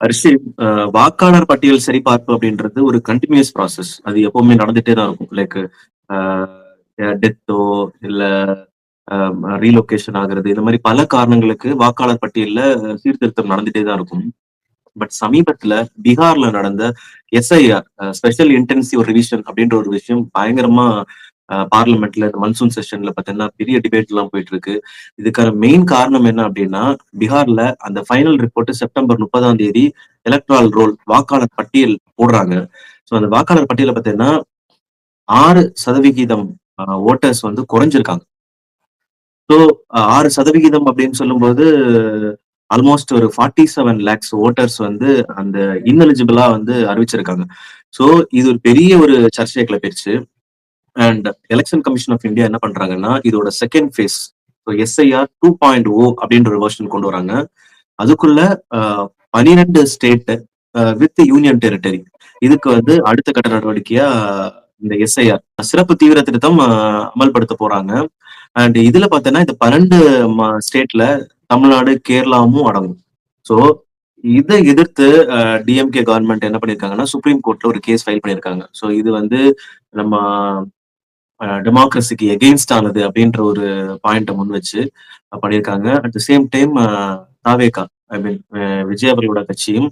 அரிசி வாக்காளர் பட்டியல் சரிபார்ப்பு அப்படின்றது ஒரு கண்டினியூஸ் ப்ராசஸ் அது எப்பவுமே நடந்துட்டே தான் இருக்கும். லைக் டெத்தோ இல்ல ரீலொகேஷன் ஆகுறது இந்த மாதிரி பல காரணங்களுக்கு வாக்காளர் பட்டியல்ல சீர்திருத்தம் நடந்துட்டே தான் இருக்கும். பட் சமீபத்துல பீகார்ல நடந்த எஸ்ஐஆர் ஸ்பெஷல் இன்டென்சிவ் ரிவிஷன் அப்படின்ற ஒரு விஷயம் பயங்கரமா பார்லிமெண்ட்ல இந்த மன்சூன் செஷன்ல பாத்தீங்கன்னா பெரிய டிபேட் எல்லாம் போயிட்டு இருக்கு இதுக்கான மெயின் காரணம் என்ன அப்படின்னா பீகார்ல அந்த ஃபைனல் ரிப்போர்ட் செப்டம்பர் முப்பதாம் தேதி எலக்ட்ரால் ரோல் வாக்காளர் பட்டியல் போடுறாங்க. ஸோ அந்த வாக்காளர் பட்டியல பாத்தீங்கன்னா ஆறு சதவிகிதம் ஓட்டர்ஸ் வந்து குறைஞ்சிருக்காங்க. ஸோ ஆறு சதவிகிதம் அப்படின்னு சொல்லும்போது ஆல்மோஸ்ட் ஒரு ஃபார்ட்டி செவன் லேக்ஸ் ஓட்டர்ஸ் வந்து அந்த இன்எலிஜிபிளா வந்து அறிவிச்சிருக்காங்க. ஸோ இது ஒரு பெரிய ஒரு சர்ச்சையை கிளப்பிடுச்சு and election commission of India என்ன பண்றாங்கன்னா இதோட second phase so SIR two point O அப்படின்ற ஒரு வெர்ஷன் கொண்டு வராங்க. அதுக்குள்ள பனிரெண்டு ஸ்டேட் வித் யூனியன் டெரிட்டரி இதுக்கு வந்து அடுத்த கட்ட நடவடிக்கையா இந்த எஸ்ஐஆர் சிறப்பு தீவிர திருத்தம் அமல்படுத்த போறாங்க. அண்ட் இதுல பார்த்தோன்னா இந்த பன்னெண்டு ஸ்டேட்ல தமிழ்நாடு கேரளாவும் அடங்கும். ஸோ இதை எதிர்த்து டிஎம்கே கவர்மெண்ட் என்ன பண்ணிருக்காங்கன்னா சுப்ரீம் கோர்ட்ல ஒரு கேஸ் ஃபைல் பண்ணியிருக்காங்க ஸோ இது வந்து நம்ம டெமோக்ரஸிக்கு எகெயின்ஸ்ட் ஆனது அப்படின்ற ஒரு பாயிண்ட முன் வச்சு பண்ணியிருக்காங்க. At the same time TVK I mean Vijay அவர்களோட கட்சியும்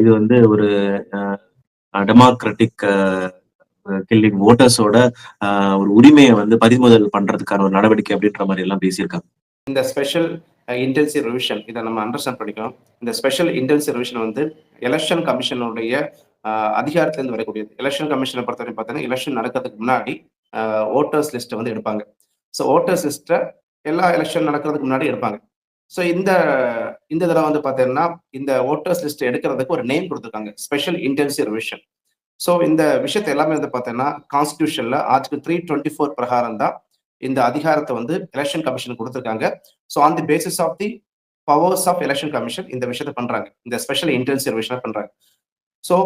இது வந்து ஒரு டெமோக்ராட்டிக் கில்லிங் ஓட்டர்ஸோட ஒரு உரிமையை வந்து பறிமுதல் பண்றதுக்கான ஒரு நடவடிக்கை அப்படின்ற மாதிரி எல்லாம் பேசியிருக்காங்க. இந்த ஸ்பெஷல் இன்டென்சிவ் ரிவிஷன் இதை நம்ம அண்டர்ஸ்டாண்ட் பண்ணிக்கணும். இந்த ஸ்பெஷல் இன்டென்சிவ் ரிவிஷன் வந்து எலெக்ஷன் கமிஷனுடைய அதிகாரத்திலிருந்து வரக்கூடியது. எலெக்ஷன் கமிஷனை பொறுத்தவரை பார்த்தீங்கன்னா எலெக்ஷன் நடக்கிறதுக்கு முன்னாடி ஓட்டர்ஸ் லிஸ்ட்டை வந்து எடுப்பாங்க. ஸோ ஓட்டர்ஸ் லிஸ்ட்டை எல்லா எலெக்ஷன் நடக்கிறதுக்கு முன்னாடி எடுப்பாங்க. ஸோ இந்த இந்த தடவை வந்து பார்த்தீங்கன்னா இந்த ஓட்டர்ஸ் லிஸ்ட் எடுக்கிறதுக்கு ஒரு நேம் கொடுத்துருக்காங்க. ஸ்பெஷல் இன்டென்சிவ் ரிவிஷன் ஸோ இந்த விஷயத்தை எல்லாமே வந்து பார்த்தீங்கன்னா கான்ஸ்டியூஷன்ல ஆர்டிகல் த்ரீ டுவெண்ட்டி ஃபோர் பிரகாரம் தான் இந்த அதிகாரத்தை வந்து எலெக்ஷன் கமிஷன் கொடுத்துருக்காங்க. So on the basis of the powers of election commission இந்த விஷயத்தை பண்றாங்க. இந்த ஸ்பெஷல் இன்டென்சிவ் ரிவிஷனை பண்றாங்க. ஸோ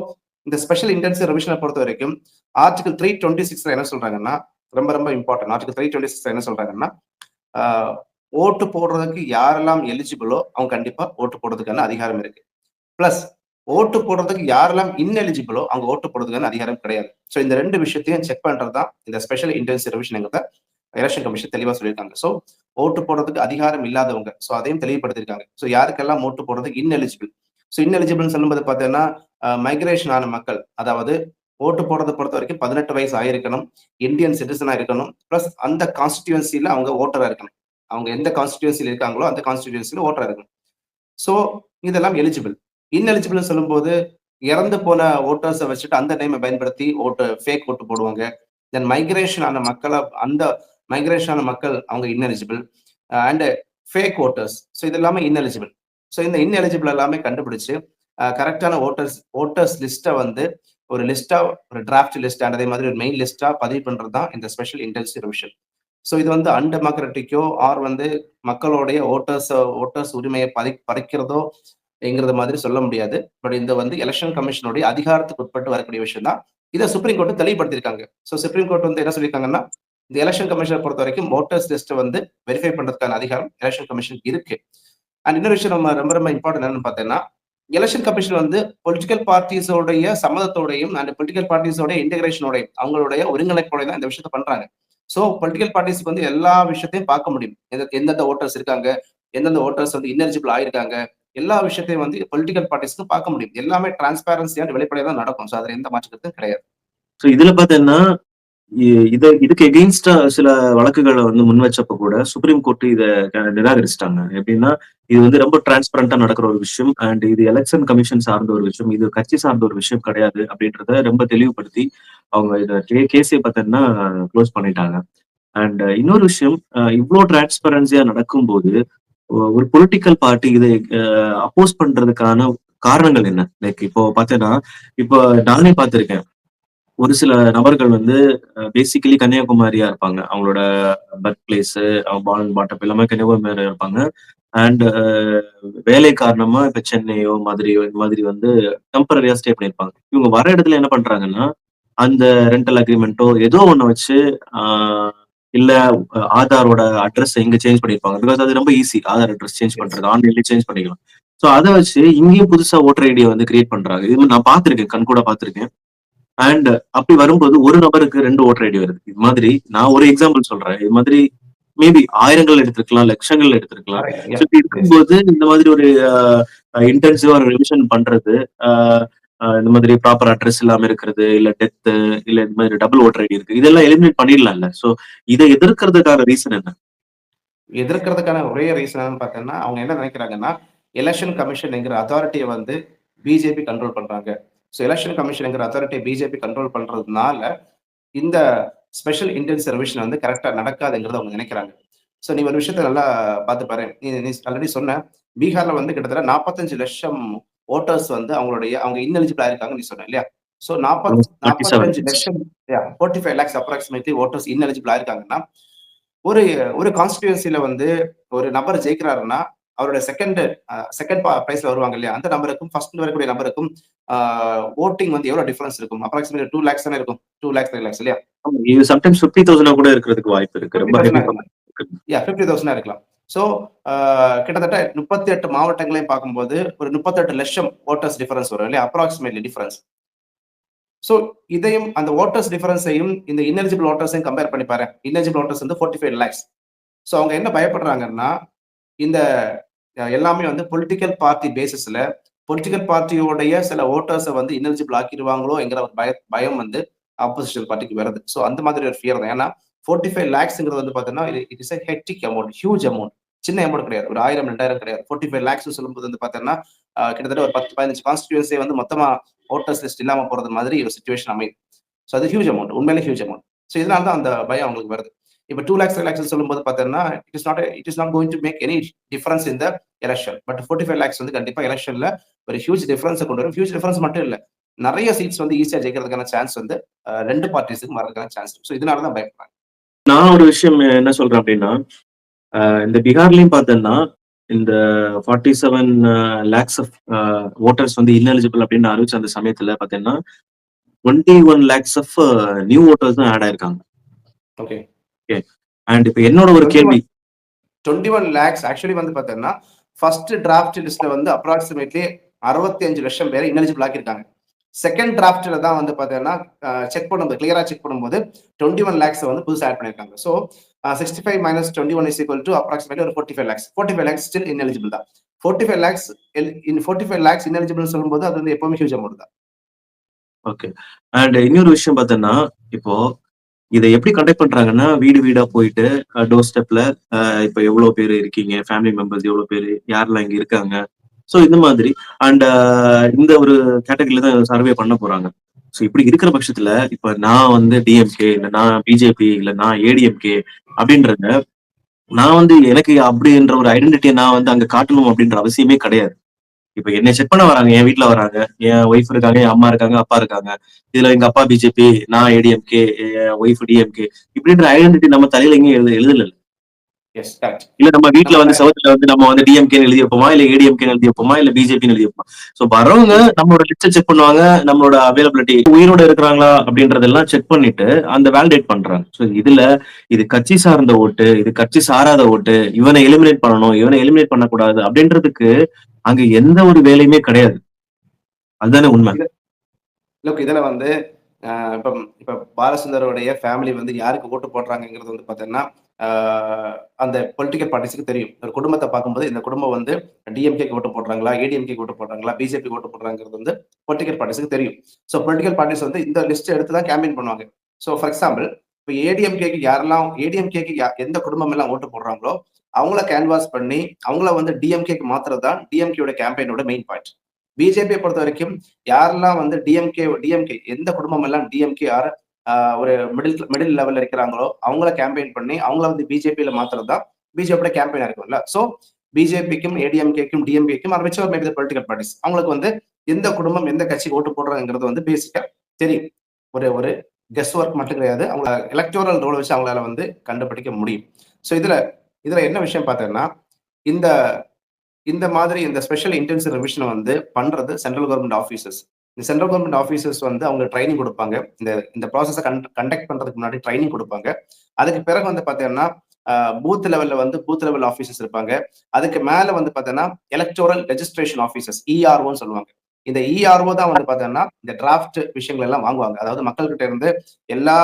இந்த ஸ்பெஷல் இன்டென்சிவ் ரிவிஷனை பொறுத்த வரைக்கும் ஆர்டிகல் த்ரீ டுவெண்ட்டி சிக்ஸ்ல என்ன சொல்றாங்கன்னா ரொம்ப ரொம்ப இம்பார்ட்டன்ட் ஆர்டிகல் த்ரீ டுவெண்ட்டி சிக்ஸ்ல என்ன சொல்றாங்கன்னா ஓட்டு போடுறதுக்கு யாரெல்லாம் எலிஜிபிளோ அவங்க கண்டிப்பா ஓட்டு போடுறதுக்கான அதிகாரம் இருக்கு. பிளஸ் ஓட்டு போடுறதுக்கு யாரெல்லாம் இன்எலிஜிபிளோ அவங்க ஓட்டு போடுறதுக்கான அதிகாரம் கிடையாது. ஸோ இந்த ரெண்டு விஷயத்தையும் செக் பண்றது தான் இந்த ஸ்பெஷல் இன்டென்சிவ் ரிவிஷனுங்கிறத எலெக்ஷன் கமிஷன் தெளிவாக சொல்லியிருக்காங்க. ஸோ ஓட்டு போடுறதுக்கு அதிகாரம் இல்லாதவங்க ஸோ அதையும் தெளிவுபடுத்திருக்காங்க ஸோ யாருக்கெல்லாம் ஓட்டு போடுறதுக்கு இன்எலிஜிபிள் ஸோ இன்எலிஜிபிள்னு சொல்லும்போது பார்த்தீங்கன்னா மைக்ரேஷன் ஆன மக்கள். அதாவது ஓட்டு போடுறதை பொறுத்த வரைக்கும் பதினெட்டு வயசு ஆயிருக்கணும். இந்தியன் சிட்டிசனா இருக்கணும். ப்ளஸ் அந்த கான்ஸ்டிடியூன்சில அவங்க ஓட்டரா இருக்கணும். அவங்க எந்த கான்ஸ்டிடியூன்சில இருக்காங்களோ அந்த கான்ஸ்டிடியூன்சில ஓட்டரா இருக்கணும். ஸோ இதெல்லாம் எலிஜிபிள் இன்எலிஜிபிள்னு சொல்லும்போது இறந்து போன ஓட்டர்ஸை வச்சுட்டு அந்த நேமை பயன்படுத்தி ஓட்டு ஃபேக் ஓட்டு போடுவாங்க. தென் மைக்ரேஷன் ஆன மக்களை அந்த மைக்ரேஷன் ஆன மக்கள் அவங்க ineligible and fake voters so இது எல்லாமே இன்எலிஜிபிள் ஸோ இந்த இன்எலிஜிபிள் எல்லாமே கண்டுபிடிச்சு கரெக்டான ஓட்டர்ஸ் ஓட்டர்ஸ் லிஸ்ட்டை வந்து ஒரு லிஸ்டா ஒரு டிராஃப்ட் லிஸ்ட் அண்ட் அதே மாதிரி ஒரு மெயின் லிஸ்டா பதிவு பண்றது தான் இந்த ஸ்பெஷல் இன்டென்சிவ் ரிவிஷன் ஸோ இது வந்து அன்டெமோக்ராட்டிக்கோ ஆர் வந்து மக்களுடைய ஓட்டர்ஸ் ஓட்டர்ஸ் உரிமையை பறி பறிக்கிறதோ என்கிறது மாதிரி சொல்ல முடியாது. பட் இந்த வந்து எலெக்ஷன் கமிஷனுடைய அதிகாரத்துக்கு உட்பட்டு வரக்கூடிய விஷயம் தான். இதை சுப்ரீம் கோர்ட்டு தெளிவுபடுத்தியிருக்காங்க. ஸோ சுப்ரீம் கோர்ட் வந்து என்ன சொல்லியிருக்காங்கன்னா இந்த எலெக்ஷன் கமிஷனை பொறுத்த வரைக்கும் ஓட்டர்ஸ் லிஸ்ட்டை வந்து வெரிஃபை பண்றதுக்கான அதிகாரம் எலெக்ஷன் கமிஷனுக்கு இருக்கு. அண்ட் இன்னொரு விஷயம் நம்ம ரொம்ப ரொம்ப இம்பார்ட்டன்ட் என்னன்னு பார்த்தீங்கன்னா எலெக்ஷன் கமிஷன் வந்து பொலிட்டிக்கல் பார்ட்டிஸோடைய சம்மதத்தோடையும் அந்த பொலிட்டிக்கல் பார்ட்டிஸோட இன்டெகிரேஷனோடையும் அவங்களுடைய ஒருங்கிணைப்போடையும் தான் இந்த விஷயத்த பண்றாங்க. ஸோ பொலிட்டிக்கல் பார்ட்டிஸ்க்கு வந்து எல்லா விஷயத்தையும் பார்க்க முடியும். எந்த- எந்தெந்த ஓட்டர்ஸ் இருக்காங்க எந்தெந்த ஓட்டர்ஸ் வந்து இன்னெலிஜிபிள் ஆயிருக்காங்க எல்லா விஷயத்தையும் வந்து பொலிட்டிக்கல் பார்ட்டிஸ்க்கு பார்க்க முடியும். எல்லாமே டிரான்ஸ்பேரன்சியா வெளிப்படையாக தான் நடக்கும். ஸோ அதுல எந்த மாற்றத்தும் கிடையாது. ஸோ இதுல பாத்தீங்கன்னா இது இதுக்கு எகெயின்ஸ்டா சில வழக்குகளை வந்து முன் வச்சப்ப கூட சுப்ரீம் கோர்ட் இதை நிராகரிச்சிட்டாங்க. எப்படின்னா இது வந்து ரொம்ப டிரான்ஸ்பரண்டா நடக்கிற ஒரு விஷயம். அண்ட் இது எலெக்ஷன் கமிஷன் சார்ந்த ஒரு விஷயம். இது கட்சி சார்ந்த ஒரு விஷயம் கிடையாது அப்படின்றத ரொம்ப தெளிவுபடுத்தி அவங்க இதை கேஸை பார்த்தீங்கன்னா க்ளோஸ் பண்ணிட்டாங்க. அண்ட் இன்னொரு விஷயம் இவ்வளோ டிரான்ஸ்பரன்சியா நடக்கும்போது ஒரு பொலிட்டிக்கல் பார்ட்டி இதை அப்போஸ் பண்றதுக்கான காரணங்கள் என்ன? லைக் இப்போ பார்த்தேன்னா இப்போ நானே பார்த்திருக்கேன். ஒரு சில நபர்கள் வந்து பேசிக்கலி கன்னியாகுமரியா இருப்பாங்க. அவங்களோட பர்த் பிளேஸ் அவங்க பாலன் பாட்டப் எல்லாமே கன்னியாகுமரியா இருப்பாங்க. அண்ட் வேலை காரணமா இப்ப சென்னையோ மதுரையோ இந்த மாதிரி வந்து டெம்பரரியா ஸ்டே பண்ணியிருப்பாங்க. இவங்க வர இடத்துல என்ன பண்றாங்கன்னா அந்த ரெண்டல் அக்ரிமெண்ட்டோ ஏதோ ஒண்ணு வச்சு இல்ல ஆதாரோட அட்ரஸ் எங்க சேஞ்ச் பண்ணிருப்பாங்க பிகாஸ் அது ரொம்ப ஈஸி ஆதார் அட்ரஸ் சேஞ்ச் பண்றது ஆன்லைன்லயே சேஞ்ச் பண்ணிக்கலாம். சோ அத வச்சு இங்கேயும் புதுசா ஓட்டர் ஐடியை வந்து கிரியேட் பண்றாங்க. இது நான் பார்த்திருக்கேன் கண் கூட பார்த்திருக்கேன். அண்ட் அப்படி வரும்போது ஒரு நபருக்கு ரெண்டு ஓட்டர் ஐடி வருது. இது மாதிரி நான் ஒரு எக்ஸாம்பிள் சொல்றேன். இது மாதிரி மேபி ஆயிரங்கள் எடுத்திருக்கலாம் லட்சங்கள் எடுத்திருக்கலாம். இருக்கும்போது இந்த மாதிரி ஒரு இன்டென்சிவா ரிவிஷன் பண்றது இந்த மாதிரி ப்ராப்பர் அட்ரஸ் இல்லாம இருக்கிறது இல்ல டெத் இல்ல இந்த மாதிரி டபுள் ஓட்டர் ஐடி இருக்கு. இதெல்லாம் எலிமினேட் பண்ணிடலாம்ல. சோ இதை எதிர்க்கிறதுக்கான ரீசன் என்ன? எதிர்க்கிறதுக்கான ஒரே ரீசன் பார்த்தீங்கன்னா அவங்க என்ன நினைக்கிறாங்கன்னா எலெக்ஷன் கமிஷன்ங்கிற அத்தாரிட்டியை வந்து பிஜேபி கண்ட்ரோல் பண்றாங்க. ஸோ எலெக்ஷன் கமிஷன்ங்கிற அத்தாரிட்டியை பிஜேபி கண்ட்ரோல் பண்றதுனால இந்த ஸ்பெஷல் இன்டென்ஸ் ரிவிஷன் வந்து கரெக்டா நடக்காதுங்கிறத அவங்க நினைக்கிறாங்க. ஸோ நீ ஒரு விஷயத்த நல்லா பார்த்து பாரு. நீ நீ ஆல்ரெடி சொன்ன பீகார்ல வந்து கிட்டத்தட்ட நாற்பத்தஞ்சு லட்சம் ஓட்டர்ஸ் வந்து அவங்களுடைய அவங்க இன்னெலிஜிபிளா இருக்காங்க நீ சொன்ன இல்லையா? ஸோ நாற்பத்தி 47 நாற்பத்தஞ்சு லட்சம் forty five lakhs approximately voters இன்னெலிஜிபிளா இருக்காங்கன்னா ஒரு ஒரு கான்ஸ்டிடியூன்சில வந்து ஒரு நபர் ஜெயிக்கிறாருன்னா அவரோட செகண்ட் செகண்ட் பிரைஸ்ல வருவாங்க இல்லையா? அந்த நபருக்கும் ஃபர்ஸ்ட் வரக்கூடிய நபருக்கும் ஓட்டிங் வந்து எவ்வளவு டிஃபரன்ஸ் இருக்கும்? அப்ராக்சிமேட் டூ லேக்ஸ் தானே இருக்கும்? டூ லேக்ஸ் த்ரீ லேக்ஸ் இல்லையா? இது சம்டைம்ஸ் ஃபிஃப்டி தௌசண்ட் கூட இருக்கிறதுக்கு வாய்ப்பு இருக்கு. ரொம்ப 50,000 heavy யா ஃபிஃப்டி தௌசண்டா இருக்கலாம். ஸோ கிட்டத்தட்ட முப்பத்தி எட்டு மாவட்டங்களையும் பார்க்கும்போது ஒரு முப்பத்தெட்டு லட்சம் ஓட்டர்ஸ் டிஃபரன்ஸ் வரும் இல்லையா? அப்ராக்சிமேட்லி டிஃபரன்ஸ் ஸோ இதையும் அந்த ஓட்டர்ஸ் டிஃபரன்ஸையும் இந்த இன்னெலிஜிபிள் ஓட்டர்ஸையும் கம்பேர் பண்ணி பாரு இன்னெலிஜிபிள் ஓட்டர்ஸ் வந்து ஃபோர்ட்டி ஃபைவ் லேக்ஸ் ஸோ அவங்க என்ன பயப்படுறாங்கன்னா இந்த எல்லாமே வந்து பொலிட்டிக்கல் பார்ட்டி பேசிஸ்ல பொலிட்டிக்கல் பார்ட்டியோடைய சில ஓட்டர்ஸை வந்து இன்னெலிஜிபிள் ஆக்கிடுவாங்களோ என்கிற ஒரு பய பயம் வந்து ஆப்போசிஷன் பார்ட்டிக்கு வருது. ஸோ அந்த மாதிரி ஒரு ஃபியர் தான். ஏன்னா ஃபோர்ட்டி ஃபைவ் லேக்ஸ்ங்கிறது வந்து பார்த்தீங்கன்னா it is hectic amount huge amount சின்ன அமௌண்ட் கிடையாது. ஒரு ஆயிரம் ரெண்டாயிரம் கிடையாது. ஃபோர்ட்டி ஃபைவ் லேக்ஸ் சொல்லும்போது வந்து பார்த்தீங்கன்னா கிட்டத்தட்ட ஒரு பத்து பதினஞ்சு கான்ஸ்டியூன்ஸே வந்து மொத்தமாக ஓட்டர்ஸ் லிஸ்ட் இல்லாமல் போறது மாதிரி ஒரு சுச்சுவேஷன் அமையுது. ஸோ அது ஹியூஜ் அமௌண்ட் உண்மையிலே ஹியூஜ் அமௌண்ட் ஸோ இதனால தான் அந்த பயம் அவங்களுக்கு வருது. இப்போ டூ லேக்ஸ் லேக்ஸ் சொல்லும்போது பார்த்தீங்கன்னா it is not it is not going to make any difference இந்த election but forty five lakhs வந்து கண்டிப்பா எலெக்ஷன்ல ஒரு ஹியூஜ் டிஃபரன்ஸை கொண்டு வரும். ஹியூஜ் டிஃபரன்ஸ் மட்டும் இல்ல நிறைய சீட்ஸ் வந்து ஈஸியா ஜெயிக்கிறதுக்கான சான்ஸ் வந்து ரெண்டு பார்ட்டிஸுக்கு வரதுக்கான சான்ஸ் ஸோ இதனால தான் பயப்படுறாங்க. நான் ஒரு விஷயம் என்ன சொல்றேன் அப்படின்னா இந்த பீகார்லயும் பார்த்தேன்னா இந்த forty seven lakhs of voters வந்து ineligible அப்படின்னு அறிவிச்ச அந்த சமயத்துல பார்த்தீங்கன்னா twenty one lakhs of new voters தான் ஆட் ஆயிருக்காங்க. ஓகே அண்ட் இப்ப என்னோட ஒரு கேள்வி. டுவெண்ட்டி ஒன் லேக்ஸ் ஆக்சுவலி வந்து பார்த்தீங்கன்னா ஃபர்ஸ்ட் டிராஃப்ட் லிஸ்ட்ல வந்து அப்ராக்சிமேட்லி அறுபத்தி அஞ்சு லட்சம் பேரை இன்னெலிஜிபிள் ஆக்கியிருக்காங்க. செகண்ட் டிராஃப்ட்ல தான் வந்து பார்த்தீங்கன்னா செக் பண்ணும்போது கிளியரா செக் பண்ணும்போது டுவெண்ட்டி ஒன் லேக்ஸ் வந்து புதுசாக ஆட் பண்ணியிருக்காங்க. So sixty five minus twenty one is equal to approximately ஒரு forty five lakhs forty five lakhs still ineligible தான். Forty five lakhs in forty five lakhs ineligible சொல்லும்போது அது வந்து எப்பவுமே ஹியூஜ் அமௌண்ட் தான். ஓகே அண்ட் இன்னொரு விஷயம் பார்த்தோன்னா இப்போ இதை எப்படி கண்டக்ட் பண்றாங்கன்னா வீடு வீடா போயிட்டு டோர் ஸ்டெப்ல இப்போ எவ்வளவு பேர் இருக்கீங்க ஃபேமிலி மெம்பர்ஸ் எவ்வளவு பேர் யாரெல்லாம் இங்க இருக்காங்க? ஸோ இந்த மாதிரி. அண்ட் இந்த ஒரு கேட்டகரியில தான் சர்வே பண்ண போறாங்க. ஸோ இப்படி இருக்கிற பட்சத்துல இப்ப நான் வந்து டிஎம்கே இல்ல நான் பிஜேபி இல்ல நான் ஏடிஎம்கே அப்படின்றத நான் வந்து எனக்கு அப்படின்ற ஒரு ஐடென்டிட்டியை நான் வந்து அங்க காட்டணும் அப்படின்ற அவசியமே கிடையாது. இப்ப என்னை செக் பண்ண வராங்க என் வீட்ல வராங்க என் ஒய்ஃப் இருக்காங்க என் அம்மா இருக்காங்க அப்பா இருக்காங்க. இதுல எங்க அப்பா பிஜேபி நான் ஏடிஎம்கே என் ஒய்ஃப் டிஎம்கே இப்படின்ற ஐடென்டிட்டி நம்ம தலையில எங்கேயும் எழுத எழுதல இல்ல நம்ம வீட்ல வந்து சவுத்துல வந்து நம்ம வந்து டிஎம்கே எழுதி வைப்போமா இல்ல ஏடிஎம்கே எழுதி வைப்போமா இல்ல பிஜேபி எழுதி வைப்போமா சோ வரவங்க நம்மளோட லிஸ்ட் செக் பண்ணுவாங்க நம்மளோட அவைலபிலிட்டி உயிரோட இருக்கிறாங்களா அப்படின்றதெல்லாம் செக் பண்ணிட்டு அந்த வேலிடேட் பண்றாங்க. சோ இதுல இது கட்சி சார்ந்த ஓட்டு இது கட்சி சாராத ஓட்டு இவனை எலிமினேட் பண்ணணும் இவனை எலிமினேட் பண்ணக்கூடாது அப்படின்றதுக்கு அங்க எந்த ஒரு வேலையுமே கிடையாது. அதுதானே உண்மை. லுக் இதுல வந்து இப்போ இப்ப இப்ப பாலசுந்தரோடைய ஃபேமிலி வந்து யாருக்கு ஓட்டு போடுறாங்கங்கிறது வந்து பாத்தீங்கன்னா அந்த பொலிட்டிக்கல் பார்ட்டிஸ்க்கு தெரியும். ஒரு குடும்பத்தை பார்க்கும்போது இந்த குடும்பம் வந்து டிஎம்கே ஓட்டு போடுறாங்களா ஏடிஎம்கே ஓட்டு போடுறாங்களா பிஜேபி ஓட்டு போடுறாங்கிறது வந்து பொலிட்டிக்கல் பார்ட்டிஸ்க்கு தெரியும். ஸோ பொலிட்டிக்கல் பார்ட்டிஸ் வந்து இந்த லிஸ்ட் எடுத்து தான் கேம்பெயின் பண்ணுவாங்க. ஸோ ஃபார் எக்ஸாம்பிள் இப்போ ஏடிஎம்கேக்கு யாரெல்லாம் ஏடிஎம்கேக்கு எந்த குடும்பம் எல்லாம் ஓட்டு போடுறாங்களோ அவங்கள கேன்வாஸ் பண்ணி அவங்கள வந்து டிஎம்கேக்கு மாத்திரம் தான் டிஎம்கேயோட கேம்பெயினோட மெயின் பாயிண்ட் பிஜேபியை பொறுத்த வரைக்கும் யாரெல்லாம் வந்து டிஎம்கே டிஎம்கே எந்த குடும்பம் எல்லாம் டிஎம்கே யார் ஒரு மிடில் மிடில் லெவல்ல இருக்கிறாங்களோ அவங்கள கேம்பெயின் பண்ணி அவங்கள வந்து பிஜேபியில மாத்திரம் தான் பிஜேபியோட கேம்பெயினா இருக்கும்ல. ஸோ பிஜேபிக்கும் ஏடிஎம்கேக்கும் டிஎம்கேக்கும் அது மேபி பொலிட்டிக்கல் பார்ட்டிஸ் அவங்களுக்கு வந்து எந்த குடும்பம் எந்த கட்சி ஓட்டு போடுறாங்கிறது வந்து பேசிக்கா தெரியும். ஒரு ஒரு கெஸ் ஒர்க் மட்டும் கிடையாது. அவங்கள எலக்டோரல் ரோலை வச்சு அவங்களால வந்து கண்டுபிடிக்க முடியும். ஸோ இதுல இதுல என்ன விஷயம் பார்த்தீங்கன்னா இந்த இந்த மாதிரி இந்த ஸ்பெஷல் இன்டென்சிவ் ரிவிஷனை வந்து பண்றது சென்ட்ரல் கவர்மெண்ட் ஆஃபீஸஸ் இந்த சென்ட்ரல் கவர்மெண்ட் ஆஃபீஸர்ஸ் வந்து அவங்க ட்ரைனிங் கொடுப்பாங்க. இந்த இந்த ப்ராசஸை கண்டக்ட் பண்றதுக்கு முன்னாடி ட்ரைனிங் கொடுப்பாங்க. அதுக்கு பிறகு வந்து பார்த்தீங்கன்னா பூத் லெவல்ல வந்து பூத் லெவல் ஆஃபீஸர்ஸ் இருப்பாங்க. அதுக்கு மேல வந்து பார்த்தீங்கன்னா எலக்டோரல் ரெஜிஸ்ட்ரேஷன் ஆஃபீஸர்ஸ் இஆர்ஓன்னு சொல்லுவாங்க. இந்த இஆர்ஓ தான் வந்து பார்த்தீங்கன்னா இந்த டிராஃப்ட் விஷயங்கள் எல்லாம் வாங்குவாங்க. அதாவது மக்கள்கிட்ட இருந்து எல்லா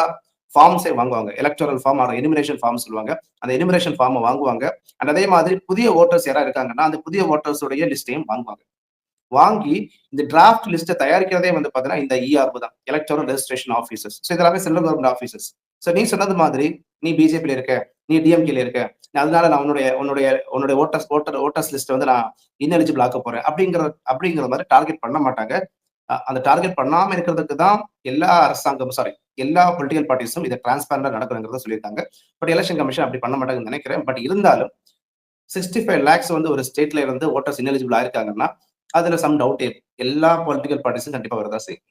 ஃபார்ம்ஸே வாங்குவாங்க. Electoral form or enumeration form சொல்லுவாங்க. அந்த எனிமினேஷன் ஃபார்மை வாங்குவாங்க. அண்ட் அதே மாதிரி புதிய ஓட்டர்ஸ் யாராவது இருக்காங்கன்னா அந்த புதிய ஓட்டர்ஸோடைய லிஸ்ட்டையும் வாங்குவாங்க. வாங்கி இந்த டிராஃப்ட் லிஸ்ட்டை தயாரிக்கிறதே வந்து பார்த்தீங்கன்னா இந்த இஆர்பு தான். எலக்ட்ரல் ரெஜிஸ்ட்ரேஷன் ஆஃபீஸர்ஸ் ஸோ இதெல்லாமே சென்ட்ரல் கவர்மெண்ட் ஆஃபீஸர்ஸ் ஸோ நீ சொன்னது மாதிரி நீ பிஜேபியில் இருக்க நீ டிஎம்கேல இருக்க அதனால நான் உன்னுடைய உன்னுடைய உன்னுடைய ஓட்டர்ஸ் ஓட்டர் ஓட்டர்ஸ் லிஸ்ட் வந்து நான் இன்எலிஜிபிள் ஆக்க போறேன். அப்படிங்கிற அப்படிங்கிற மாதிரி டார்கெட் பண்ண மாட்டாங்க. அந்த டார்கெட் பண்ணாம இருக்கிறதுக்கு தான் எல்லா அரசாங்கமும் சாரி எல்லா பொலிட்டிக்கல் பார்ட்டிஸும் இதை டிரான்ஸ்பரண்டா நடக்கணுங்கிறத சொல்லியிருக்காங்க. பட் எலெக்ஷன் கமிஷன் அப்படி பண்ண மாட்டாங்கன்னு நினைக்கிறேன். பட் இருந்தாலும் சிக்ஸ்டி ஃபைவ் லேக்ஸ் வந்து ஒரு ஸ்டேட்ல இருந்து ஓட்டர்ஸ் இன்எலிஜிபிள் ஆயிருக்காங்கன்னா அதுல சம் டவுட் எல்லா பொலிட்டிக்கல் பார்ட்டிஸும் கண்டிப்பா வரதா செய்யும்.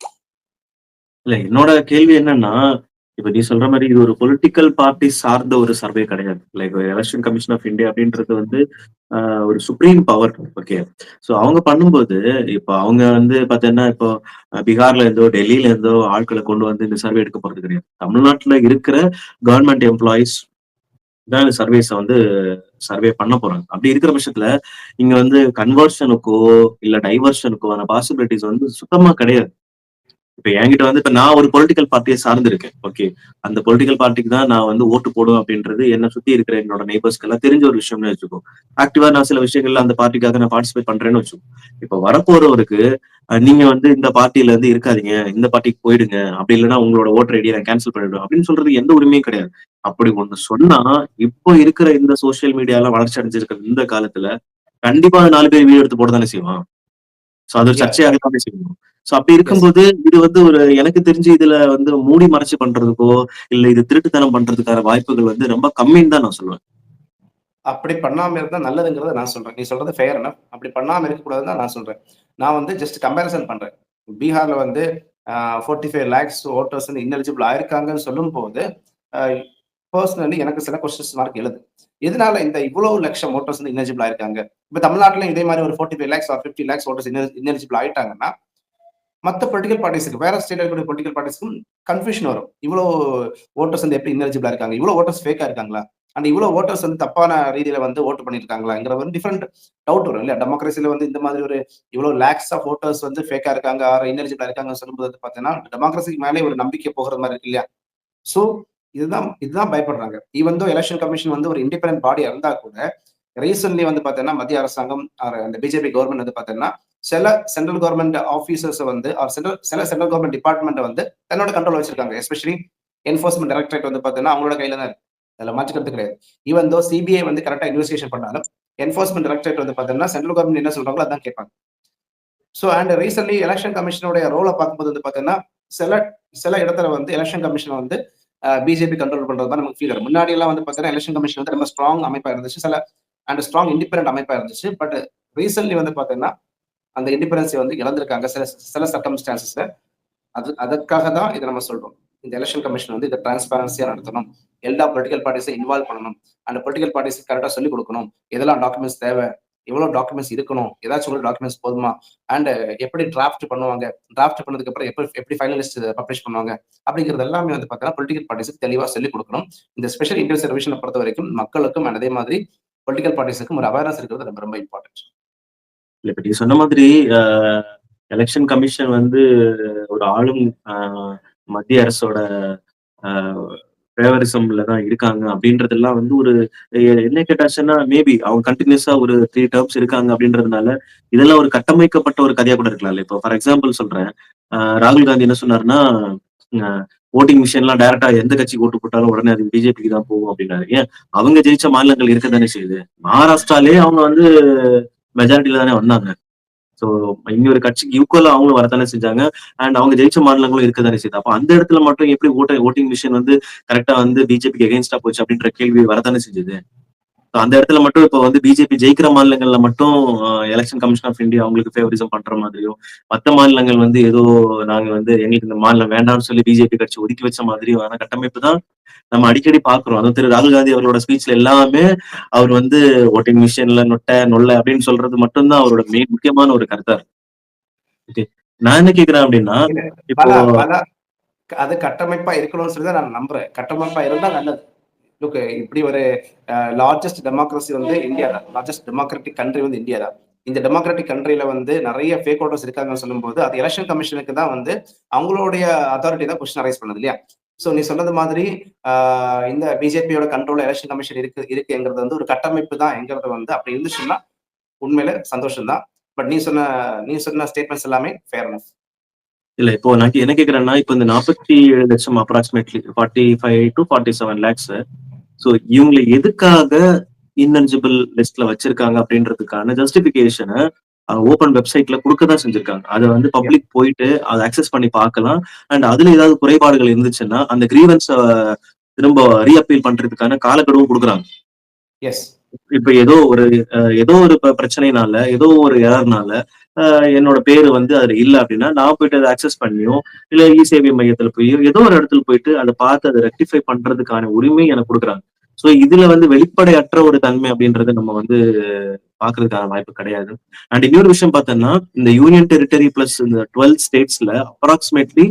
இல்ல என்னோட கேள்வி என்னன்னா இப்ப நீ சொல்ற மாதிரி இது ஒரு பொலிட்டிக்கல் பார்ட்டி சார்ந்த ஒரு சர்வே கிடையாது. Like election commission of India அப்படின்றது வந்து ஒரு சுப்ரீம் பவர் ஓகே சோ அவங்க பண்ணும்போது இப்போ அவங்க வந்து பாத்தீங்கன்னா இப்போ பீகார்ல இருந்தோ டெல்லியில இருந்தோ ஆட்களை கொண்டு வந்து இந்த சர்வே எடுக்க போறது கிடையாது. தமிழ்நாட்டுல இருக்கிற கவர்மெண்ட் எம்ப்ளாயிஸ் தான் இந்த சர்வேஸை வந்து சர்வே பண்ண போறாங்க. அப்படி இருக்கிற பட்சத்துல இங்க வந்து கன்வர்ஷனுக்கோ இல்ல டைவர்ஷனுக்கோ அந்த பாசிபிலிட்டிஸ் வந்து சுத்தமா கிடையாது. இப்ப என்கிட்ட வந்து இப்ப நான் ஒரு பொலிட்டிக்கல் பார்ட்டியை சார்ந்திருக்கேன். ஓகே அந்த பொலிட்டிக்கல் பார்ட்டிக்கு தான் நான் வந்து ஓட்டு போடுவேன் அப்படின்றது என்ன சுத்தி இருக்கிற என்னோட நெய்பர்ஸ்க்கு எல்லாம் தெரிஞ்ச ஒரு விஷயம்னு வச்சுக்கோ. ஆக்டிவா நான் சில விஷயங்கள்ல அந்த பார்ட்டிக்காக நான் பார்ட்டிசிபேட் பண்றேன்னு வச்சுக்கோ. இப்ப வரப்போறவருக்கு நீங்க வந்து இந்த பார்ட்டில இருந்து இருக்காதீங்க. இந்த பார்ட்டிக்கு போயிடுங்க. அப்படி இல்லைன்னா உங்களோட ஓட்டர் ஐடியை நான் கேன்சல் பண்ணிடுவேன். அப்படின்னு சொல்றது எந்த உரிமையும் கிடையாது. அப்படி ஒண்ணு சொன்னா இப்போ இருக்கிற இந்த சோசியல் மீடியால வளர்ச்சி அடைஞ்சிருக்கிற இந்த காலத்துல கண்டிப்பா நாலு பேர் வீடியோ எடுத்து போட தானே செய்வான். சோ அது ஒரு. சர்ச்சையாக தானே செய்யணும் சோ அப்படி இருக்கும்போது இது வந்து ஒரு எனக்கு தெரிஞ்சு இதுல வந்து மூடி மறைச்சு பண்றதுக்கோ இல்ல இது திருட்டுத்தனம் பண்றதுக்கான வாய்ப்புகள் வந்து ரொம்ப கம்மின்னு தான் நான் சொல்லுவேன். அப்படி பண்ணாம இருந்தா நல்லதுங்கிறத நான் சொல்றேன். நீ சொல்றது ஃபேர் என்ன அப்படி பண்ணாம இருக்கக்கூடாதுன்னு தான் நான் சொல்றேன். நான் வந்து ஜஸ்ட் கம்பேரிசன் பண்றேன். பீகார்ல வந்து ஃபோர்ட்டி ஃபைவ் லேக்ஸ் ஓட்டர்ஸ் வந்து இன்னெலிஜிபிள் ஆயிருக்காங்கன்னு சொல்லும் போது பர்சனலி எனக்கு சில கொஸ்டின்ஸ் மார்க் எழுது. எதனால இந்த இவ்வளவு லட்சம் ஓட்டர்ஸ் வந்து இன்னெலிஜிபிள் ஆயிருக்காங்க? இப்ப தமிழ்நாட்டிலும் இதே மாதிரி ஒரு forty five lakhs or fifty lakhs voters ineligible ஆயிட்டாங்கன்னா மற்ற பொலிட்டிக்கல் பார்ட்டிஸ்க்கு வேற ஸ்டேட்ல இருக்கக்கூடிய பொலிட்டிக்கல் பார்ட்டிஸ்க்கும் கன்ஃபியூஷன் வரும். இவ்வளோ ஓட்டர்ஸ் வந்து எப்படி இன்எலிஜிபிளா இருக்காங்க? இவ்வளோ ஓட்டர்ஸ் ஃபேக்கா இருக்காங்களா? அண்ட் இவ்வளோ ஓட்டர்ஸ் வந்து தப்பான ரீதியில வந்து ஓட்டு பண்ணிருக்காங்களாங்கிற ஒரு டிஃப்ரெண்ட் டவுட் வரும் இல்லையா? டெமோக்ரஸில வந்து இந்த மாதிரி ஒரு இவ்வளோ லேக்ஸ் ஆஃப் ஓட்டர்ஸ் வந்து ஃபேக்கா இருக்காங்க ஆர் இன்எலிஜிபிளா இருக்காங்கன்னு சொல்லும்போது பார்த்தீங்கன்னா டெமோக்ரஸிக்கு மேலே ஒரு நம்பிக்கை போகிற மாதிரி இருக்கு இல்லையா? ஸோ இதுதான் இதுதான் பயப்படுறாங்க. ஈவன் தோ எலெக்ஷன் கமிஷன் வந்து ஒரு இண்டிபெண்ட் பாடி இருந்தா கூட ரீசன்ட்லி வந்து பார்த்தீங்கன்னா மத்திய அரசாங்கம் அந்த பிஜேபி கவர்மெண்ட் வந்து பாத்தீங்கன்னா சில சென்ட்ரல் கவர்மெண்ட் ஆஃபீஸர்ஸ் வந்து சென்ட்ரல் சில சென்ட்ரல் கவர்மெண்ட் டிபார்ட்மெண்ட் வந்து தன்னோட கண்ட்ரோல் வச்சிருக்காங்க. எஸ்பெஷலி என்ஃபோர்ஸ்மெண்ட் டைரக்டரேட் வந்து பார்த்தீங்கன்னா அவங்களோட கையில தான் இருக்கு. அதில் மாற்றிக்கிறது கிடையாது. ஈவன் தோ சிபிஐ வந்து கரெக்டாக இன்வெஸ்டிகேஷன் பண்ணாலும் என்ஃபோர்ஸ்மெண்ட் டைரக்டரேட் வந்து பார்த்தீங்கன்னா சென்ட்ரல் கவர்மெண்ட் என்ன சொல்றாங்களோ அதான் கேட்பாங்க. ஸோ அண்ட் ரீசென்ட்லி எலெக்ஷன் கமிஷனுடைய ரோலை பார்க்கும்போது வந்து பாத்தீங்கன்னா சில சில இடத்துல வந்து எலெக்ஷன் கமிஷன் வந்து பிஜேபி கண்ட்ரோல் பண்றது தான் நமக்கு ஃபீல் வரும். முன்னாடி எல்லாம் வந்து பார்த்தீங்கன்னா எலெக்ஷன் கமிஷன் வந்து ரொம்ப ஸ்ட்ராங் அமைப்பா இருந்துச்சு. சில அண்ட் ஸ்ட்ராங் இண்டிபெண்ட் அமைப்பா இருந்துச்சு. பட் ரீசென்ட்லி வந்து பாத்தீங்கன்னா அந்த இண்டிபெண்டன்ஸை வந்து இழந்திருக்காங்க. சில சில சர்க்கம்ஸ்டான்சஸ்ல அது அதற்காக தான் இதை நம்ம சொல்றோம். இந்த எலெக்ஷன் கமிஷன் வந்து இதை டிரான்ஸ்பரன்சியா நடத்தணும். எல்லா பொலிட்டிக்கல் பார்ட்டிஸை இன்வால்வ் பண்ணணும். அந்த பொலிட்டிக்கல் பார்ட்டிஸ் கரெக்டாக சொல்லிக் கொடுக்கணும். எதெல்லாம் டாக்குமெண்ட்ஸ் தேவை? எவ்வளவு டாக்குமெண்ட்ஸ் இருக்கணும்? ஏதாச்சும் ஒரு டாக்குமெண்ட்ஸ் போதுமா? அண்ட் எப்படி டிராஃப்ட் பண்ணுவாங்க? டிராஃப்ட் பண்ணதுக்கு அப்புறம் எப்படி எப்படி ஃபைனலிஸ்ட் பப்ளிஷ் பண்ணுவாங்க? அப்படிங்கிறது எல்லாமே வந்து பார்த்தீங்கன்னா பொலிட்டிக்கல் பார்ட்டிஸுக்கு தெளிவாக சொல்லிக் கொடுக்கணும். இந்த ஸ்பெஷல் இன்டர் ரிவிஷனை பொறுத்த வரைக்கும் மக்களுக்கும் அதே மாதிரி பொலிட்டிக்கல் பார்ட்டிஸுக்கும் ஒரு அவேர்னஸ் இருக்கிறது ரொம்ப ரொம்ப இம்பார்ட்டன்ட் இல்ல இப்ப நீ சொன்ன மாதிரி எலெக்ஷன் கமிஷன் வந்து ஒரு ஆளும் மத்திய அரசோட ஃபேவரிசம்ல தான் இருக்காங்க. அப்படின்றதெல்லாம் வந்து ஒரு என்ன கேட்டாச்சுன்னா மேபி அவங்க கண்டினியூஸா ஒரு த்ரீ டேர்ம்ஸ் இருக்காங்க அப்படின்றதுனால இதெல்லாம் ஒரு கட்டமைக்கப்பட்ட ஒரு கதையா கூட இருக்கலாம்ல இப்போ ஃபார் எக்ஸாம்பிள் சொல்றேன். ராகுல் காந்தி என்ன சொன்னாருன்னா ஓட்டிங் மிஷின்லாம் டைரக்டா எந்த கட்சி ஓட்டு போட்டாலும் உடனே அது பிஜேபிக்கு தான் போகும் அப்படின்னாரு. ஏன்? அவங்க ஜெயிச்ச மாநிலங்கள் இருக்க தானே செய்யுது. மகாராஷ்டிராலே அவங்க வந்து மெஜாரிட்டியில தானே வந்தாங்க. ஸோ இன்னொரு கட்சிக்கு ஈக்குவலா அவங்களும் வரத்தானே செஞ்சாங்க. அண்ட் அவங்க ஜெயிச்ச மாநிலங்களும் இருக்க தானே செய்யுது அப்போ அந்த இடத்துல மட்டும் எப்படி ஓட்ட ஓட்டிங் மிஷின் வந்து கரெக்டா வந்து பிஜேபிக்கு எகென்ஸ்டா போச்சு அப்படின்ற கேள்வி வரத்தானே செஞ்சது? ஸோ அந்த இடத்துல மட்டும் இப்போ வந்து பிஜேபி ஜெயிக்கிற மாநிலங்கள்ல மட்டும் எலெக்ஷன் கமிஷன் ஆஃப் இந்தியா அவங்களுக்கு ஃபேவரிசம் பண்ற மாதிரியும் மற்ற மாநிலங்கள் வந்து ஏதோ நாங்க வந்து எங்களுக்கு இந்த மாநிலம் வேண்டாம்னு சொல்லி பிஜேபி கட்சி ஒதுக்கி வச்ச மாதிரியும் கட்டமைப்பு தான் நம்ம அடிக்கடி பாக்குறோம் அதுவும் திரு ராகுல் காந்தி அவரோட ஸ்பீச்ல எல்லாமே அவர் வந்து ஓட்டிங் மிஷின்ல நொட்டை நொல்ல அப்படின்னு சொல்றது மட்டும்தான் அவரோட மெயின் முக்கியமான ஒரு கருத்தா இருக்கு. நான் என்ன கேக்குறேன் அப்படின்னா இப்போ அது கட்டமைப்பா இருக்கணும்னு சொல்லி தான் நான் நம்புறேன். கட்டமைப்பா இருந்தா நல்லது. லுக் இப்படி ஒரு லார்ஜஸ்ட் டெமோக்ரஸி வந்து இந்தியா தான் லார்ஜஸ்ட் டெமோக்ராட்டிக் கண்ட்ரி வந்து இந்தியா தான் இந்த டெமோக்ராட்டிக் கண்ட்ரில வந்து நிறைய ஃபேக் ஓட்டர்ஸ் இருக்காங்கன்னு சொல்லும்போது அது எலெக்ஷன் கமிஷனுக்கு தான் வந்து அவங்களுடைய அத்தாரிட்டி தான் கொஸ்டின் அரைஸ் பண்ணுது இல்லையா? ஸோ நீ சொன்னது மாதிரி ஆஹ் இந்த பிஜேபியோட கண்ட்ரோல் எலெக்ஷன் கமிஷன் இருக்கு இருக்குங்கிறது வந்து ஒரு கட்டமைப்பு தான். எங்கிறது வந்து அப்படி இருந்துச்சுன்னா உண்மையில சந்தோஷம் தான் பட் நீ சொன்ன நீ சொன்ன ஸ்டேட்மெண்ட்ஸ் எல்லாமே ஃபேர்னஸ் இல்ல இப்போ நான் என்ன கேக்குறேன்னா இப்போ இந்த நாற்பத்தி ஏழு லட்சம் approximately forty five to forty seven lakhs so இவங்களை எதுக்காக இன்எலிஜிபிள் லிஸ்ட்ல வச்சிருக்காங்க அப்படின்றதுக்கான ஜஸ்டிபிகேஷனை ஓப்பன் வெப்சைட்ல கொடுக்க தான் செஞ்சிருக்காங்க. அதை வந்து பப்ளிக் போயிட்டு அதை அக்சஸ் பண்ணி பார்க்கலாம். அண்ட் அதுல ஏதாவது குறைபாடுகள் இருந்துச்சுன்னா அந்த கிரீவன்ஸ் திரும்ப ரீஅப்பீல் பண்றதுக்கான காலக்கெடுவும் கொடுக்குறாங்க. எஸ் இப்ப ஏதோ ஒரு ஏதோ ஒரு பிரச்சனைனால ஏதோ ஒரு எரர்னால என்னோட பேரு வந்து அதுல இல்ல அப்படின்னா நான் போயிட்டு அதை அக்சஸ் பண்ணியோ இல்ல இ சேவை மையத்துல போயோ ஏதோ ஒரு இடத்துல போயிட்டு அதை பார்த்து அதை ரெக்டிஃபை பண்றதுக்கான உரிமை எனக்கு கொடுக்குறாங்க. சோ இதுல வந்து வெளிப்படையற்ற ஒரு தன்மை அப்படின்றது நம்ம வந்து பாக்குறதுக்கான வாய்ப்பு கிடையாது. அண்ட் இன்னொரு விஷயம் பார்த்தோம்னா இந்த யூனியன் டெரிட்டரி பிளஸ் இந்த twelve ஸ்டேட்ஸ்ல approximately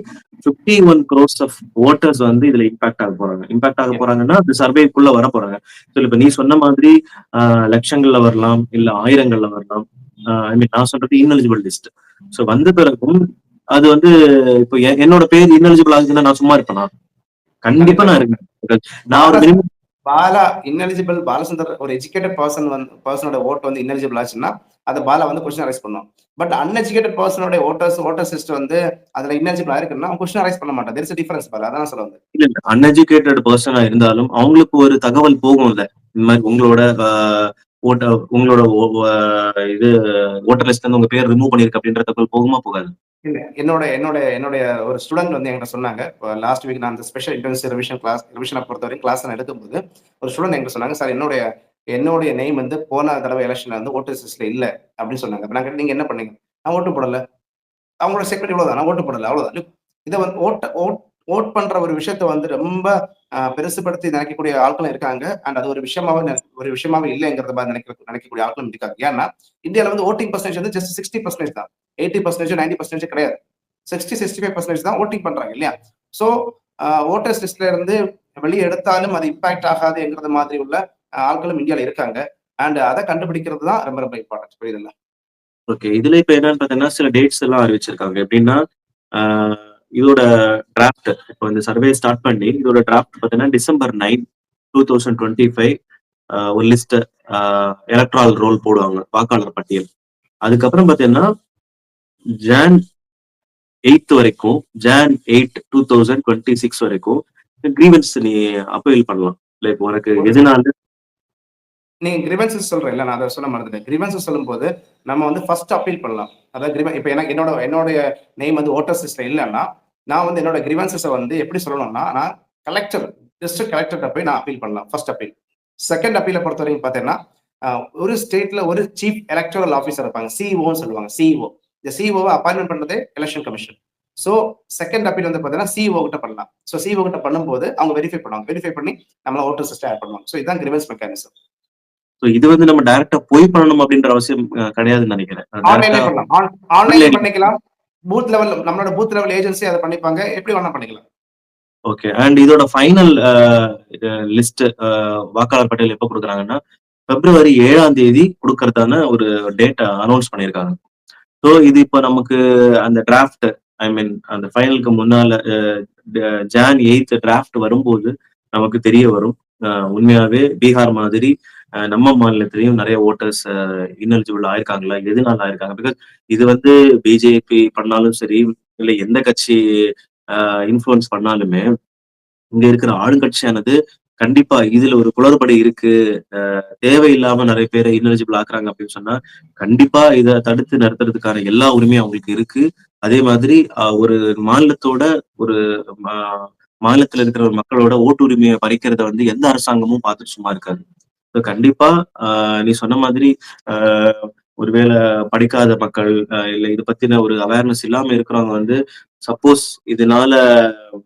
fifty one crores of voters வந்து இதுல இம்பாக்ட் ஆக போறாங்க. இம்பாக்ட் ஆக போறாங்கன்னா அந்த சர்வேக்குள்ள வர போறாங்க. ஸோ இப்ப நீ சொன்ன மாதிரி ஆஹ் லட்சங்கள்ல வரலாம் இல்ல ஆயிரங்கள்ல வரலாம். ஐ மீன் நான் சொல்றது இன்எலிஜிபிள் லிஸ்ட் ஸோ வந்த பிறகும் அது வந்து இப்போ என்னோட பேர் இன்எலிஜிபிள் ஆகுதுன்னா நான் சும்மா இருப்பேனா? கண்டிப்பா நான் இருக்கேன் நான் ஒரு minimum பாலா இன்எலிஜிபிள் பாலசுந்தர் ஒரு எஜுகேட்டட் பர்சன் வந்து பர்சனோட ஓட்டு வந்து இன்எலிஜிபிள் ஆச்சுன்னா அதை பாலா வந்து கொஸ்டின் அரைஸ் பண்ணும். பட் அன்எஜுகேட்டட் பர்சனோட ஓட்டர்ஸ் ஓட்டர் லிஸ்ட் வந்து அதுல இன்எலிஜிபிள் ஆயிருக்குன்னா கொஸ்டின் அரைஸ் பண்ண மாட்டேன் தெர் டிஃபரன்ஸ் பாலா. அதான் சொல்ல வந்து இல்ல இல்ல. அன்எஜுகேட்டட் பர்சனா இருந்தாலும் அவங்களுக்கு ஒரு தகவல் போகும் இல்ல இந்த மாதிரி உங்களோட ஓட்ட உங்களோட ஓ- இது ஓட்டர் லிஸ்ட் வந்து உங்க பேர் ரிமூவ் பண்ணிருக்கு அப்படின்ற தகவல் போகுமா போகாது? இல்ல என்னோட என்னோட என்னுடைய ஒரு ஸ்டூடெண்ட் வந்து என்கிட்ட சொன்னாங்க. லாஸ்ட் வீக் நான் அந்த ஸ்பெஷல் இன்டென்சிவ் ரிவிஷன் கிளாஸ் ரிவிஷனை பொறுத்தவரை கிளாஸ் நான் எடுக்கும்போது ஒரு ஸ்டூடெண்ட் என்கிட்ட சொன்னாங்க சார் என்னுடைய என்னுடைய நெய்ம் வந்து போன தடவை எலெக்ஷன்ல வந்து ஓட்டர் லிஸ்ட்ல இல்ல அப்படின்னு சொன்னாங்க. அப்ப நான் நீங்க என்ன பண்ணீங்க? நான் ஓட்டு போடல. அவங்களோட செக்ரட்டரி இவ்வளவுதான் நான் ஓட்டு போடல அவ்வளவுதான். இதை வந்து ஓட்ட ஓட் ஓட் பண்ற ஒரு விஷயத்த வந்து ரொம்ப பெருசுபடுத்தி நினைக்கக்கூடிய ஆட்களும் இருக்காங்க. அண்ட் அது ஒரு விஷயமாவே ஒரு விஷயமாவே இல்லைங்கிறத மாதிரி நினைக்க நினைக்கக்கூடிய ஆட்களும் இருக்காங்க. ஏன்னா இந்தியாவில் வந்து ஓட்டிங் பர்சன்டேஜ் வந்து ஜஸ்ட் சிக்ஸ்டி பர்சன்டேஜ் தான். எயிட்டி பர்சன்டேஜ் நைன்டி பர்சன்டேஜ் கிடையாது. சிக்ஸ்டி சிக்ஸ்டி ஃபைவ் பர்சன்டேஜ் தான் ஓட்டிங் பண்றாங்க இல்லையா? ஸோ ஓட்டர்ஸ் லிஸ்ட்ல இருந்து வெளியே எடுத்தாலும் அது இம்பாக்ட் ஆகாதுங்கிறது மாதிரி உள்ள ஆட்களும் இந்தியாவில் இருக்காங்க. அண்ட் அதை கண்டுபிடிக்கிறது தான் ரொம்ப ரொம்ப இம்பார்ட்டன்ஸ் புரியுதுல்ல ஓகே இதுல இப்ப என்னன்னு பாத்தீங்கன்னா சில டேட்ஸ் எல்லாம் அறிவிச்சிருக்காங்க. எப்படின்னா இதோட டிராஃப்ட் இப்போ இந்த சர்வே ஸ்டார்ட் பண்ணி இதோட டிராஃப்ட் பார்த்தீங்கன்னா December nine two thousand twenty five ஒரு லிஸ்ட் எலக்ட்ரால் ரோல் போடுவாங்க வாக்காளர் பட்டியல். அதுக்கப்புறம் பார்த்தீங்கன்னா ஜான் எயித் வரைக்கும் Jan eight two thousand twenty six வரைக்கும் கிரீவன்ஸ் நீ அப்பீல் பண்ணலாம். லைக் உனக்கு எதனால நீங்க கிரிவன்சஸ் சொல்றேன். இல்ல நான் அதை சொல்ல மறந்துட்டேன். கிரிவன்சஸ் சொல்லும்போது நம்ம வந்து ஃபர்ஸ்ட் அப்பீல் பண்ணலாம். அதாவது கிரிவன் இப்போ எனக்கு என்னோட என்னோட நேம் வந்து ஓட்டர்ஸ் சிஸ்டம் இல்லைன்னா நான் வந்து என்னோட கிரிவன்சஸை வந்து எப்படி சொல்லணும்னா நான் கலெக்டர் டிஸ்ட்ரிக்ட் கலெக்டர்கிட்ட போய் நான் அப்பீல் பண்ணலாம் ஃபர்ஸ்ட் அப்பீல் செகண்ட் அப்பீலை பொறுத்த வரைக்கும் பார்த்தீங்கன்னா ஒரு ஸ்டேட்ல ஒரு சீஃப் எலக்ட்ரல் ஆஃபீஸர் இருப்பாங்க. சிஇஓன்னு சொல்லுவாங்க சிஇஓ இந்த சிஓவை அப்பாயின்மெண்ட் பண்றதே election commission so second appeal வந்து பார்த்தீங்கன்னா சிஓ கிட்ட பண்ணலாம். ஸோ சிஓ கிட்ட பண்ணும்போது அவங்க வெரிஃபை பண்ணுவாங்க. வெரிஃபை பண்ணி நம்மள ஓட்டர் சிஸ்டம் ஆட் பண்ணுவாங்க. ஸோ இதுதான் கிரிவன்ஸ் மெக்கானிசம் So இது வந்து நம்ம டைரக்டா போய் பண்ணணும் அப்படின்ற அவசியம் கிடையாதுன்னு நினைக்கிறேன். பண்ணிக்கலாம். பூத் லெவல் நம்மளோட பூத் லெவல் ஏஜென்சி அதை பண்ணிப்பாங்க. எப்படி வேணா பண்ணிக்கலாம். ஓகே அண்ட் இதோட ஃபைனல் லிஸ்ட் வாக்காளர் பட்டியல் எப்போ கொடுக்குறாங்கன்னா பிப்ரவரி ஏழாம் தேதி கொடுக்கறதான ஒரு டேட் அனௌன்ஸ் பண்ணியிருக்காங்க. ஸோ இது இப்போ நமக்கு அந்த டிராஃப்ட் ஐ மீன் அந்த ஃபைனலுக்கு முன்னால ஜான் எயித் டிராஃப்ட் வரும்போது நமக்கு தெரிய வரும். உண்மையாவே பீகார் மாதிரி நம்ம மாநிலத்திலையும் நிறைய ஓட்டர்ஸ் இன்எலிஜிபிள் ஆயிருக்காங்களா? எதனால ஆயிருக்காங்க? பிகாஸ் இது வந்து பிஜேபி பண்ணாலும் சரி இல்லை எந்த கட்சி இன்ஃப்ளூயன்ஸ் பண்ணாலுமே இங்க இருக்கிற ஆளுங்கட்சியானது கண்டிப்பா இதுல ஒரு குளறுபடி இருக்கு. அஹ் தேவையில்லாம நிறைய பேரை இன்எலிஜிபிள் ஆக்குறாங்க அப்படின்னு சொன்னா கண்டிப்பா இதை தடுத்து நிறுத்துறதுக்கான எல்லா உரிமையும் அவங்களுக்கு இருக்கு. அதே மாதிரி ஒரு மாநிலத்தோட ஒரு மாநிலத்துல இருக்கிற ஒரு மக்களோட ஓட்டு உரிமையை பறிக்கிறத வந்து எந்த அரசாங்கமும் பார்த்துட்டு சும்மா இருக்காது. So கண்டிப்பா நீ சொன்ன மாதிரி ஆஹ் ஒருவேளை படிக்காத மக்கள் இல்ல இது பத்தின ஒரு அவேர்னஸ் இல்லாம இருக்கிறவங்க வந்து சப்போஸ் இதனால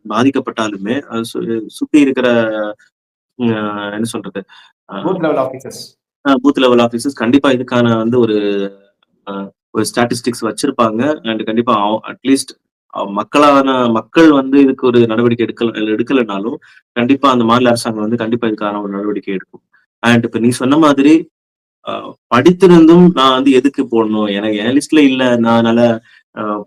பாதிக்கப்பட்டாலுமே சுத்தி இருக்கிற என்ன சொல்றது பூத் லெவல் ஆஃபீஸர்ஸ் கண்டிப்பா இதுக்கான வந்து ஒரு ஒரு ஸ்டாட்டிஸ்டிக்ஸ் வச்சிருப்பாங்க. அண்ட் கண்டிப்பா அட்லீஸ்ட் மக்களான மக்கள் வந்து இதுக்கு ஒரு நடவடிக்கை எடுக்கல எடுக்கலைனாலும் கண்டிப்பா அந்த மாநில அரசாங்கம் வந்து கண்டிப்பா இதுக்கான ஒரு நடவடிக்கை எடுக்கும். அண்ட் இப்ப நீ சொன்ன மாதிரி படித்திருந்தும் நான் வந்து எதுக்கு போடணும்? எனக்கு என் லிஸ்ட்ல இல்ல நான் அதனால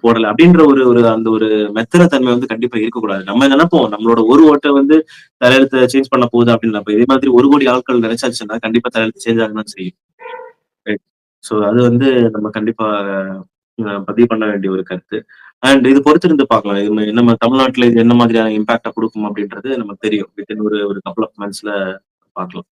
போடல அப்படின்ற ஒரு ஒரு அந்த ஒரு மெத்தன தன்மை வந்து கண்டிப்பா இருக்கக்கூடாது. நம்ம நினைப்போம் நம்மளோட ஒரு ஓட்டை வந்து தலையெழுத்தை சேஞ்ச் பண்ண போகுது அப்படின்னு நம்ம இதே மாதிரி ஒரு கோடி ஆட்கள் நினைச்சாச்சுன்னா கண்டிப்பா தலையெழுத்து சேஞ்ச் ஆகணும் செய்யும். ஸோ அது வந்து நம்ம கண்டிப்பா அஹ் பதிவு பண்ண வேண்டிய ஒரு கருத்து. அண்ட் இது பொறுத்திருந்து பார்க்கலாம். இது நம்ம தமிழ்நாட்டுல இது என்ன மாதிரியான இம்பாக்டை கொடுக்கும் அப்படின்றது நமக்கு தெரியும். வித்தின் ஒரு ஒரு கப்பல் ஆஃப் மந்த்ஸ்ல பார்க்கலாம்.